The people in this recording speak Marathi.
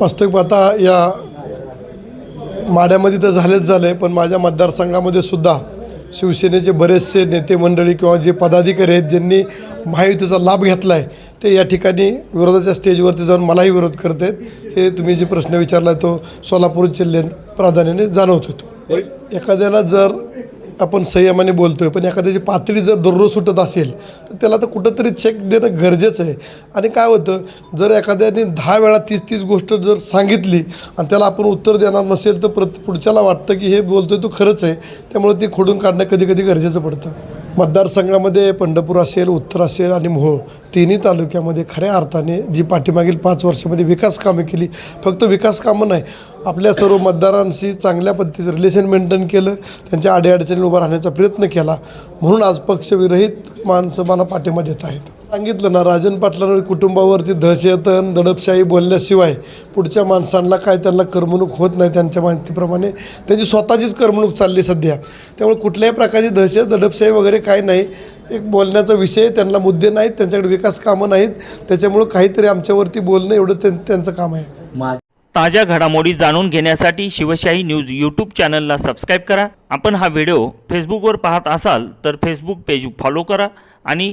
वास्तविक पाहता या माड्यामध्ये तर झालेच झालं आहे पण माझ्या मतदारसंघामध्ये सुद्धा शिवसेनेचे बरेचसे नेते मंडळी किंवा जे पदाधिकारी आहेत ज्यांनी महायुतीचा लाभ घेतला आहे ते या ठिकाणी विरोधाच्या स्टेजवरती जाऊन मलाही विरोध करत आहेत. हे तुम्ही जे प्रश्न विचारला तो सोलापूर जिल्ह्यात प्राधान्याने जाणवत होतो. एखाद्याला जर आपण संयमाने बोलतोय पण एखाद्याची पातळी जर दररोज सुटत असेल तर त्याला तर कुठंतरी चेक देणं गरजेचं आहे. आणि काय होतं जर एखाद्याने दहा वेळा तीस तीस गोष्ट जर सांगितली आणि त्याला आपण उत्तर देणार नसेल तर प्रत पुढच्याला वाटतं की हे बोलतोय तो खरंच आहे. त्यामुळे ती खोडून काढणं कधी कधी गरजेचं पडतं. मतदारसंघामध्ये पंढरपूर असेल उत्तर असेल आणि मोहोळ तिन्ही तालुक्यामध्ये खऱ्या अर्थाने जी पाठीमागील पाच वर्षामध्ये विकास कामं केली फक्त विकास कामं नाही आपल्या सर्व मतदारांशी चांगल्या पद्धतीचं रिलेशन मेंटेन केलं त्यांच्या अडीअडचणी उभं राहण्याचा प्रयत्न केला म्हणून आज पक्षविरहित माणसं मला पाठिंबा देत आहेत. सांगितलं ना राजन पाटलांवर कुटुंबावरती दहशतन दडपशाही बोलल्याशिवाय पुढच्या माणसांना काय त्यांना करमणूक होत नाही त्यांच्या माहितीप्रमाणे. त्यांची स्वतःचीच करमणूक चालली सध्या. त्यामुळे कुठल्याही प्रकारची दहशत दडपशाही वगैरे काय नाही. एक बोलण्याचा विषय त्यांना मुद्दे नाहीत त्यांच्याकडे विकास कामं नाहीत. त्याच्यामुळं काहीतरी आमच्यावरती बोलणं एवढं त्यां त्यांचं काम आहे. ताज्या घडामोडी जाणून घेण्यासाठी शिवशाही न्यूज यूट्यूब चॅनलला सबस्क्राईब करा. आपण हा व्हिडिओ फेसबुकवर पाहत असाल तर फेसबुक पेज फॉलो करा आणि